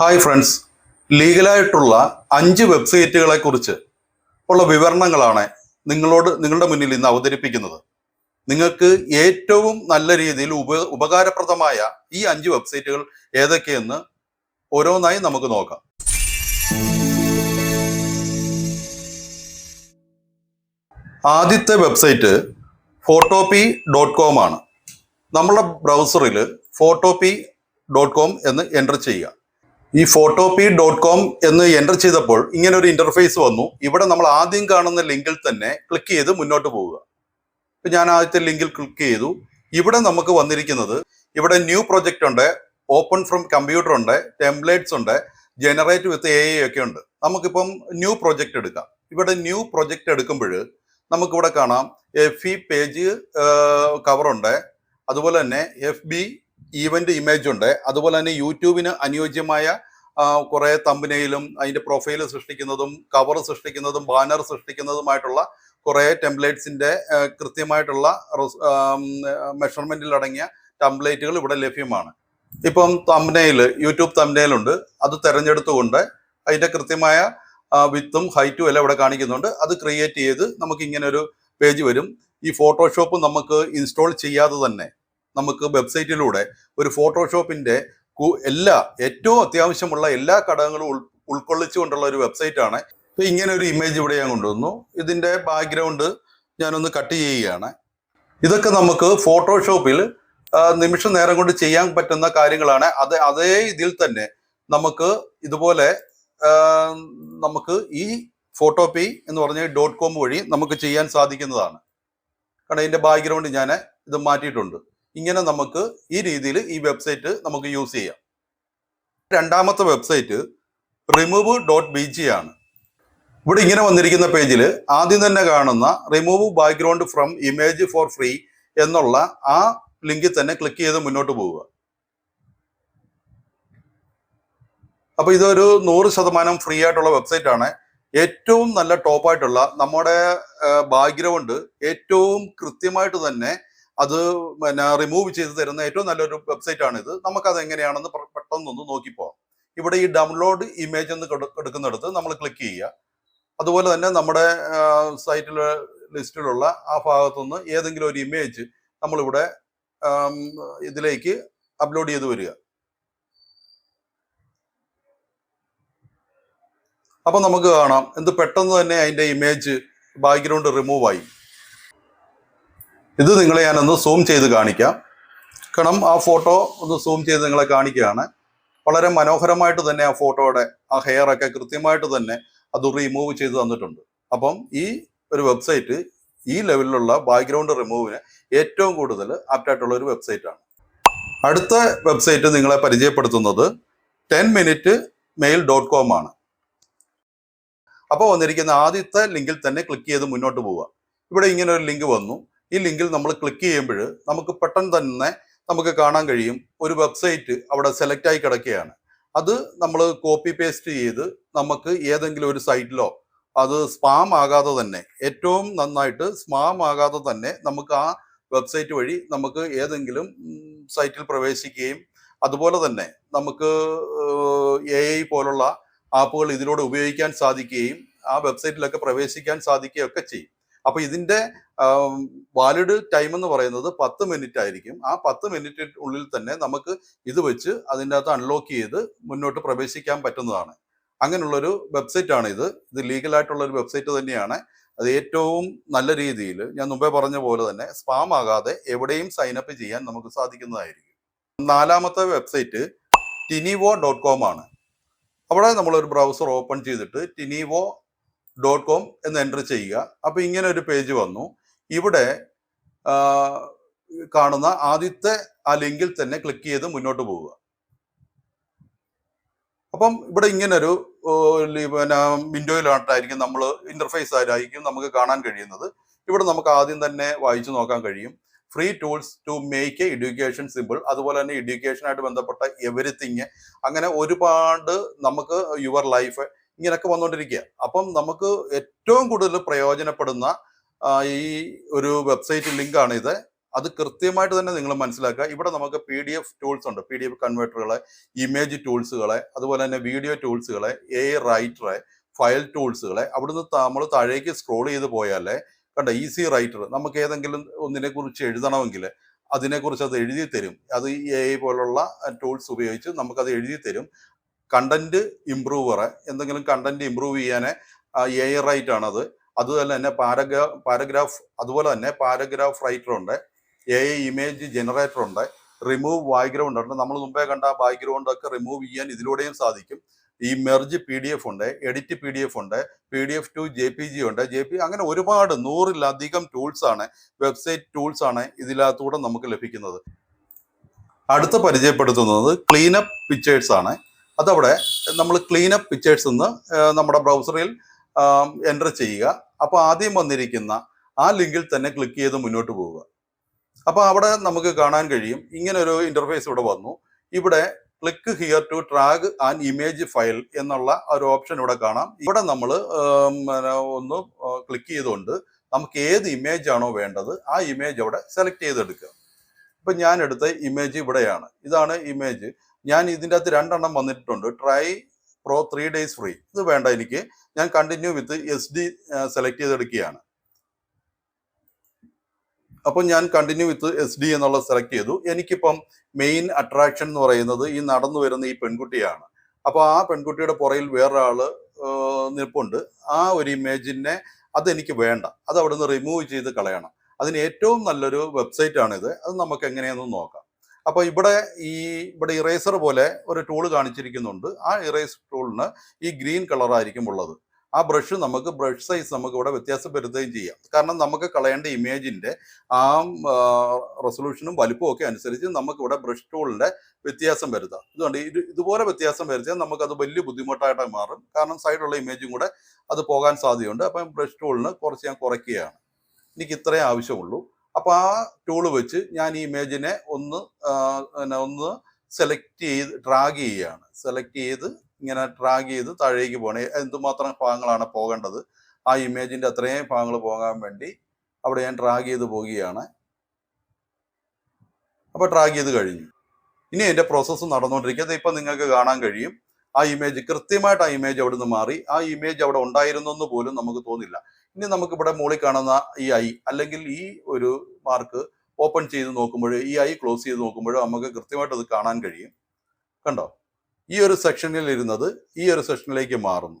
Hi friends. ലീഗലായിട്ടുള്ള അഞ്ച് വെബ്സൈറ്റുകളെ കുറിച്ച് ഉള്ള വിവരണങ്ങളാണ് നിങ്ങളോട് നിങ്ങളുടെ മുന്നിൽ ഇന്ന് അവതരിപ്പിക്കുന്നത്. നിങ്ങൾക്ക് ഏറ്റവും നല്ല രീതിയിൽ ഉപ ഉപകാരപ്രദമായ ഈ അഞ്ച് വെബ്സൈറ്റുകൾ ഏതൊക്കെയെന്ന് ഓരോന്നായി നമുക്ക് നോക്കാം. ആദ്യത്തെ വെബ്സൈറ്റ് ഫോട്ടോപി ഡോട്ട് കോം ആണ്. നമ്മുടെ ബ്രൗസറിൽ ഫോട്ടോപി ഡോട്ട് കോം എന്ന് എന്റർ ചെയ്യുക. ഈ ഫോട്ടോപി ഡോട്ട് കോം എന്ന് എന്റർ ചെയ്തപ്പോൾ ഇങ്ങനെ ഒരു ഇന്റർഫേസ് വന്നു. ഇവിടെ നമ്മൾ ആദ്യം കാണുന്ന ലിങ്കിൽ തന്നെ ക്ലിക്ക് ചെയ്ത് മുന്നോട്ട് പോവുക. ഇപ്പം ഞാൻ ആദ്യത്തെ ലിങ്കിൽ ക്ലിക്ക് ചെയ്തു. ഇവിടെ നമുക്ക് വന്നിരിക്കുന്നത് ഇവിടെ ന്യൂ പ്രൊജക്റ്റ് ഉണ്ട്. ഓപ്പൺ ഫ്രം കമ്പ്യൂട്ടർ ഉണ്ട്. ടെംപ്ലേറ്റ്സ് ഉണ്ട്. ജനറേറ്റ് വിത്ത് എ ഐ ഒക്കെ ഉണ്ട്. നമുക്കിപ്പം ന്യൂ പ്രൊജക്റ്റ് എടുക്കാം. ഇവിടെ ന്യൂ പ്രൊജക്റ്റ് എടുക്കുമ്പോൾ നമുക്കിവിടെ കാണാം. എഫ് ഇ പേജ് കവറുണ്ട് അതുപോലെ തന്നെ എഫ് ബി ഈവന്റ് ഇമേജ് ഉണ്ട്. അതുപോലെ തന്നെ യൂട്യൂബിന് അനുയോജ്യമായ കുറെ തമ്പനയിലും അതിന്റെ പ്രൊഫൈൽ സൃഷ്ടിക്കുന്നതും കവർ സൃഷ്ടിക്കുന്നതും ബാനർ സൃഷ്ടിക്കുന്നതുമായിട്ടുള്ള കുറെ ടെംപ്ലേറ്റ്സിന്റെ കൃത്യമായിട്ടുള്ള മെഷർമെന്റിൽ അടങ്ങിയ ടെംപ്ലേറ്റുകൾ ഇവിടെ ലഭ്യമാണ്. ഇപ്പം തമ്പനയിൽ യൂട്യൂബ് തമ്പനയിലുണ്ട് അത് തെരഞ്ഞെടുത്തുകൊണ്ട് അതിന്റെ കൃത്യമായ വിത്തും ഹൈറ്റും എല്ലാം ഇവിടെ കാണിക്കുന്നുണ്ട്. അത് ക്രിയേറ്റ് ചെയ്ത് നമുക്ക് ഇങ്ങനെ ഒരു പേജ് വരും. ഈ ഫോട്ടോഷോപ്പ് നമുക്ക് ഇൻസ്റ്റാൾ ചെയ്യാതെ തന്നെ നമുക്ക് വെബ്സൈറ്റിലൂടെ ഒരു ഫോട്ടോഷോപ്പിന്റെ എല്ലാ ഏറ്റവും അത്യാവശ്യമുള്ള എല്ലാ ഘടകങ്ങളും ഉൾ ഉൾക്കൊള്ളിച്ചുകൊണ്ടുള്ള ഒരു വെബ്സൈറ്റാണ്. ഇപ്പൊ ഇങ്ങനെ ഒരു ഇമേജ് ഇവിടെ ഞാൻ കൊണ്ടുവന്നു. ഇതിന്റെ ബാക്ക്ഗ്രൗണ്ട് ഞാനൊന്ന് കട്ട് ചെയ്യുകയാണ്. ഇതൊക്കെ നമുക്ക് ഫോട്ടോഷോപ്പിൽ നിമിഷ നേരം കൊണ്ട് ചെയ്യാൻ പറ്റുന്ന കാര്യങ്ങളാണ്. അത് അതേ ഇതിൽ തന്നെ നമുക്ക് ഇതുപോലെ നമുക്ക് ഈ ഫോട്ടോപി എന്ന് പറഞ്ഞ ഡോട്ട് കോം വഴി നമുക്ക് ചെയ്യാൻ സാധിക്കുന്നതാണ്. കാരണം ഇതിന്റെ ബാക്ക്ഗ്രൗണ്ട് ഞാൻ ഇത് മാറ്റിയിട്ടുണ്ട്. ഇങ്ങനെ നമുക്ക് ഈ രീതിയിൽ ഈ വെബ്സൈറ്റ് നമുക്ക് യൂസ് ചെയ്യാം. രണ്ടാമത്തെ website remove dot B G ആണ്. ഇവിടെ ഇങ്ങനെ വന്നിരിക്കുന്ന പേജിൽ ആദ്യം തന്നെ കാണുന്ന remove background from image for free എന്നുള്ള ആ ലിങ്കിൽ തന്നെ ക്ലിക്ക് ചെയ്ത് മുന്നോട്ട് പോവുക. അപ്പോൾ ഇതൊരു നൂറ് ശതമാനം ഫ്രീ ആയിട്ടുള്ള വെബ്സൈറ്റ് ആണ്. ഏറ്റവും നല്ല ടോപ്പായിട്ടുള്ള നമ്മുടെ ബാക്ക്ഗ്രൗണ്ട് ഏറ്റവും കൃത്യമായിട്ട് തന്നെ അത് പിന്നെ റിമൂവ് ചെയ്ത് തരുന്ന ഏറ്റവും നല്ലൊരു വെബ്സൈറ്റ് ആണ് ഇത് നമുക്കത് എങ്ങനെയാണെന്ന് പെട്ടെന്നൊന്ന് നോക്കിപ്പോവാം. ഇവിടെ ഈ ഡൗൺലോഡ് ഇമേജ് എന്ന് എടുക്കുന്നിടത്ത് നമ്മൾ ക്ലിക്ക് ചെയ്യുക. അതുപോലെ തന്നെ നമ്മുടെ സൈറ്റിൽ ലിസ്റ്റിലുള്ള ആ ഭാഗത്തുനിന്ന് ഏതെങ്കിലും ഒരു ഇമേജ് നമ്മളിവിടെ ഇതിലേക്ക് അപ്ലോഡ് ചെയ്ത് വരിക. അപ്പൊ നമുക്ക് കാണാം. എന്ത് പെട്ടെന്ന് തന്നെ അതിന്റെ ഇമേജ് ബാക്ക്ഗ്രൗണ്ട് റിമൂവ് ആയി. ഇത് നിങ്ങളെ ഞാനൊന്ന് സൂം ചെയ്ത് കാണിക്കാം. കാരണം ആ ഫോട്ടോ ഒന്ന് സൂം ചെയ്ത് നിങ്ങളെ കാണിക്കുകയാണ്. വളരെ മനോഹരമായിട്ട് തന്നെ ആ ഫോട്ടോയുടെ ആ ഹെയർ ഒക്കെ കൃത്യമായിട്ട് തന്നെ അത് റിമൂവ് ചെയ്ത് തന്നിട്ടുണ്ട്. അപ്പം ഈ ഒരു വെബ്സൈറ്റ് ഈ ലെവലിലുള്ള ബാക്ക്ഗ്രൗണ്ട് റിമൂവിന് ഏറ്റവും കൂടുതൽ ആപ്റ്റായിട്ടുള്ള ഒരു വെബ്സൈറ്റാണ് അടുത്ത വെബ്സൈറ്റ് നിങ്ങളെ പരിചയപ്പെടുത്തുന്നത് ten minute mail dot com ആണ്. അപ്പോൾ വന്നിരിക്കുന്ന ആദ്യത്തെ ലിങ്കിൽ തന്നെ ക്ലിക്ക് ചെയ്ത് മുന്നോട്ട് പോവുക. ഇവിടെ ഇങ്ങനെ ഒരു ലിങ്ക് വന്നു. ഈ ലിങ്കിൽ നമ്മൾ ക്ലിക്ക് ചെയ്യുമ്പോൾ നമുക്ക് പെട്ടെന്ന് തന്നെ നമുക്ക് കാണാൻ കഴിയും. ഒരു വെബ്സൈറ്റ് അവിടെ സെലക്ട് ആയി കിടക്കുകയാണ്. അത് നമ്മൾ കോപ്പി പേസ്റ്റ് ചെയ്ത് നമുക്ക് ഏതെങ്കിലും ഒരു സൈറ്റിലോ അത് സ്പാം ആകാതെ തന്നെ ഏറ്റവും നന്നായിട്ട് സ്പാം ആകാതെ തന്നെ നമുക്ക് ആ വെബ്സൈറ്റ് വഴി നമുക്ക് ഏതെങ്കിലും സൈറ്റിൽ പ്രവേശിക്കുകയും അതുപോലെ തന്നെ നമുക്ക് എ ഐ പോലുള്ള ആപ്പുകൾ ഇതിലൂടെ ഉപയോഗിക്കാൻ സാധിക്കുകയും ആ വെബ്സൈറ്റിലൊക്കെ പ്രവേശിക്കാൻ സാധിക്കുകയും ഒക്കെ ചെയ്യും. അപ്പൊ ഇതിന്റെ വാലിഡ് ടൈം എന്ന് പറയുന്നത് പത്ത് മിനിറ്റ് ആയിരിക്കും. ആ പത്ത് മിനിറ്റ് ഉള്ളിൽ തന്നെ നമുക്ക് ഇത് വെച്ച് അതിന്റെ അകത്ത് അൺലോക്ക് ചെയ്ത് മുന്നോട്ട് പ്രവേശിക്കാൻ പറ്റുന്നതാണ്. അങ്ങനെയുള്ളൊരു വെബ്സൈറ്റ് ആണ് ഇത്. ഇത് ലീഗൽ ആയിട്ടുള്ള ഒരു വെബ്സൈറ്റ് തന്നെയാണ്. അത് ഏറ്റവും നല്ല രീതിയിൽ ഞാൻ മുമ്പേ പറഞ്ഞ പോലെ തന്നെ സ്പാം ആകാതെ എവിടെയും സൈനപ്പ് ചെയ്യാൻ നമുക്ക് സാധിക്കുന്നതായിരിക്കും. നാലാമത്തെ വെബ്സൈറ്റ് ടിനിവോ ഡോട്ട് കോം ആണ്. അവിടെ നമ്മളൊരു ബ്രൗസർ ഓപ്പൺ ചെയ്തിട്ട് ടിനിവോ ഡോട്ട് കോം എന്ന് എന്റർ ചെയ്യുക. അപ്പോൾ ഇങ്ങനെ ഒരു പേജ് വന്നു. ഇവിടെ കാണുന്ന ആദ്യത്തെ ആ ലിങ്കിൽ തന്നെ ക്ലിക്ക് ചെയ്ത് മുന്നോട്ട് പോവുക. അപ്പം ഇവിടെ ഇങ്ങനൊരു പിന്നെ വിൻഡോയിലായിട്ടായിരിക്കും നമ്മൾ ഇന്റർഫേസ് ആയിരിക്കും നമുക്ക് കാണാൻ കഴിയുന്നത്. ഇവിടെ നമുക്ക് ആദ്യം തന്നെ വായിച്ചു നോക്കാൻ കഴിയും. Free tools to make a education simple അതുപോലെ തന്നെ എഡ്യൂക്കേഷനായിട്ട് ബന്ധപ്പെട്ട എവരിത്തിങ് അങ്ങനെ ഒരുപാട് നമുക്ക് യുവർ ലൈഫ് ഇങ്ങനെയൊക്കെ വന്നുകൊണ്ടിരിക്കുക അപ്പം നമുക്ക് ഏറ്റവും കൂടുതൽ പ്രയോജനപ്പെടുന്ന ഈ ഒരു വെബ്സൈറ്റ് ലിങ്കാണ് ഇത് അത് കൃത്യമായിട്ട് തന്നെ നിങ്ങൾ മനസ്സിലാക്കുക. ഇവിടെ നമുക്ക് പി ഡി എഫ് ടൂൾസ് ഉണ്ട്. പി ഡി എഫ് കൺവേർട്ടറുകളെ ഇമേജ് ടൂൾസുകളെ അതുപോലെ തന്നെ വീഡിയോ ടൂൾസുകളെ എ റൈറ്ററെ ഫയൽ ടൂൾസുകളെ. അവിടുന്ന് നമ്മൾ താഴേക്ക് സ്ക്രോൾ ചെയ്ത് പോയാലേ കണ്ട ഈസി റൈറ്റർ നമുക്ക് ഏതെങ്കിലും ഒന്നിനെക്കുറിച്ച് എഴുതണമെങ്കിൽ അതിനെക്കുറിച്ച് അത് എഴുതി തരും അത് എ പോലുള്ള ടൂൾസ് ഉപയോഗിച്ച് നമുക്കത് എഴുതി തരും കണ്ടന്റ് ഇമ്പ്രൂവറെ എന്തെങ്കിലും കണ്ടന്റ് ഇമ്പ്രൂവ് ചെയ്യാനേ എ റൈറ്റ് ആണത്. അതുപോലെ തന്നെ പാരഗ്രാ പാരഗ്രാഫ് അതുപോലെ തന്നെ പാരഗ്രാഫ് റൈറ്റർ ഉണ്ട് എ ഇമേജ് ജനറേറ്റർ ഉണ്ട് റിമൂവ് ബാക്ക്ഗ്രൗണ്ട് ഉണ്ട്. നമ്മൾ മുമ്പേ കണ്ട ആ ബാക്ക്ഗ്രൗണ്ട് ഒക്കെ റിമൂവ് ചെയ്യാൻ ഇതിലൂടെയും സാധിക്കും. ഈ മെർജ് പി ഡി എഫ് ഉണ്ട് എഡിറ്റ് പി ഡി എഫ് ഉണ്ട് P D F to J P G ഉണ്ട്. ജെ പി അങ്ങനെ ഒരുപാട് നൂറിലധികം ടൂൾസ് ആണ് വെബ്സൈറ്റ് ടൂൾസ് ആണ് ഇതിനകത്തൂടെ നമുക്ക് ലഭിക്കുന്നത്. അടുത്ത പരിചയപ്പെടുത്തുന്നത് ക്ലീനപ്പ് പിക്ചേഴ്സ് ആണ്. അതവിടെ നമ്മൾ ക്ലീനപ്പ് പിക്ചേഴ്സ് എന്ന് നമ്മുടെ ബ്രൗസറിൽ എന്റർ ചെയ്യുക. അപ്പോൾ ആദ്യം വന്നിരിക്കുന്ന ആ ലിങ്കിൽ തന്നെ ക്ലിക്ക് ചെയ്ത് മുന്നോട്ട് പോവുക. അപ്പോൾ അവിടെ നമുക്ക് കാണാൻ കഴിയും. ഇങ്ങനൊരു ഇന്റർഫേസ് ഇവിടെ വന്നു. ഇവിടെ click here to drag and image file എന്നുള്ള ഒരു ഓപ്ഷൻ ഇവിടെ കാണാം. ഇവിടെ നമ്മൾ ഒന്ന് ക്ലിക്ക് ചെയ്തുകൊണ്ട് നമുക്ക് ഏത് ഇമേജ് ആണോ വേണ്ടത് ആ ഇമേജ് അവിടെ സെലക്ട് ചെയ്തെടുക്കുക. ഇപ്പം ഞാൻ എടുത്ത ഇമേജ് ഇവിടെയാണ്. ഇതാണ് ഇമേജ് ഞാൻ ഇതിന്റെ അകത്ത് രണ്ടെണ്ണം വന്നിട്ടുണ്ട്. Try pro three days free ഇത് വേണ്ട എനിക്ക്. ഞാൻ continue with S D select ചെയ്തെടുക്കുകയാണ്. അപ്പം ഞാൻ കണ്ടിന്യൂ വിത്ത് എസ് ഡി എന്നുള്ളത് സെലക്ട് ചെയ്തു. എനിക്കിപ്പം മെയിൻ അട്രാക്ഷൻ എന്ന് പറയുന്നത് ഈ നടന്നു വരുന്ന ഈ പെൺകുട്ടിയാണ്. അപ്പോൾ ആ പെൺകുട്ടിയുടെ പുറയിൽ വേറൊരാൾ നിൽപ്പുണ്ട്. ആ ഒരു ഇമേജിനെ അതെനിക്ക് വേണ്ട. അത് അവിടെ നിന്ന് റിമൂവ് ചെയ്ത് കളയണം. അതിന് ഏറ്റവും നല്ലൊരു വെബ്സൈറ്റ് ആണിത്. അത് നമുക്ക് എങ്ങനെയെന്ന് നോക്കാം. അപ്പോൾ ഇവിടെ ഈ ഇവിടെ ഇറേസർ പോലെ ഒരു ടൂൾ കാണിച്ചിരിക്കുന്നുണ്ട്. ആ ഇറേസർ ടൂളിന് ഈ ഗ്രീൻ കളറായിരിക്കും ഉള്ളത്. ആ ബ്രഷ് നമുക്ക് ബ്രഷ് സൈസ് നമുക്ക് ഇവിടെ വ്യത്യാസപ്പെടുത്തുകയും ചെയ്യാം. കാരണം നമുക്ക് കളയേണ്ട ഇമേജിന്റെ ആ റെസൊല്യൂഷനും വലുപ്പവും ഒക്കെ അനുസരിച്ച് നമുക്ക് ഇവിടെ ബ്രഷ് ടൂളിന്റെ വ്യത്യാസം വരുത്താം. ഇതുകൊണ്ട് ഇത് ഇതുപോലെ വ്യത്യാസം വരുത്തിയാൽ നമുക്കത് വലിയ ബുദ്ധിമുട്ടായിട്ട് മാറും. കാരണം സൈഡുള്ള ഇമേജും കൂടെ അത് പോകാൻ സാധ്യതയുണ്ട്. അപ്പം ബ്രഷ് ടൂളിന് കുറച്ച് ഞാൻ കുറയ്ക്കുകയാണ്. എനിക്ക് ഇത്രയും ആവശ്യമുള്ളൂ. അപ്പോൾ ആ ടൂൾ വെച്ച് ഞാൻ ഈ ഇമേജിനെ ഒന്ന് ഒന്ന് സെലക്ട് ചെയ്ത് ഡ്രാഗ് ചെയ്യുകയാണ് സെലക്ട് ചെയ്ത് ഇങ്ങനെ ഡ്രാഗ് ചെയ്ത് താഴേക്ക് പോകണേ എന്തുമാത്രം ഭാഗങ്ങളാണ് പോകേണ്ടത്? ആ ഇമേജിന്റെ അത്രയും ഭാഗങ്ങൾ പോകാൻ വേണ്ടി അവിടെ ഞാൻ ഡ്രാഗ് ചെയ്ത് പോവുകയാണ്. അപ്പോൾ ഡ്രാഗ് ചെയ്ത് കഴിഞ്ഞു. ഇനി എന്റെ പ്രോസസ്സ് നടന്നുകൊണ്ടിരിക്കുന്നത് ഇപ്പൊ നിങ്ങൾക്ക് കാണാൻ കഴിയും. ആ ഇമേജ് കൃത്യമായിട്ട് ആ ഇമേജ് അവിടെ നിന്ന് മാറി. ആ ഇമേജ് അവിടെ ഉണ്ടായിരുന്നു എന്ന് പോലും നമുക്ക് തോന്നില്ല. ഇനി നമുക്ക് ഇവിടെ മുകളിൽ കാണുന്ന ഈ ഐ അല്ലെങ്കിൽ ഈ ഒരു മാർക്ക് ഓപ്പൺ ചെയ്ത് നോക്കുമ്പോൾ ഈ ഐ ക്ലോസ് ചെയ്ത് നോക്കുമ്പോൾ നമുക്ക് കൃത്യമായിട്ട് അത് കാണാൻ കഴിയും. കണ്ടോ? ഈ ഒരു സെക്ഷനിൽ ഇരുന്നത് ഈ ഒരു സെക്ഷനിലേക്ക് മാറുന്നു.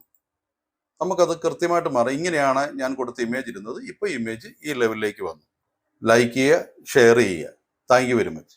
നമുക്കത് കൃത്യമായിട്ട് മാറും. ഇങ്ങനെയാണ് ഞാൻ കൊടുത്ത ഇമേജ് ഇരുന്നത്. ഇപ്പോൾ ഇമേജ് ഈ ലെവലിലേക്ക് വന്നു. ലൈക്ക് ചെയ്യുക ഷെയർ ചെയ്യുക. Thank you very much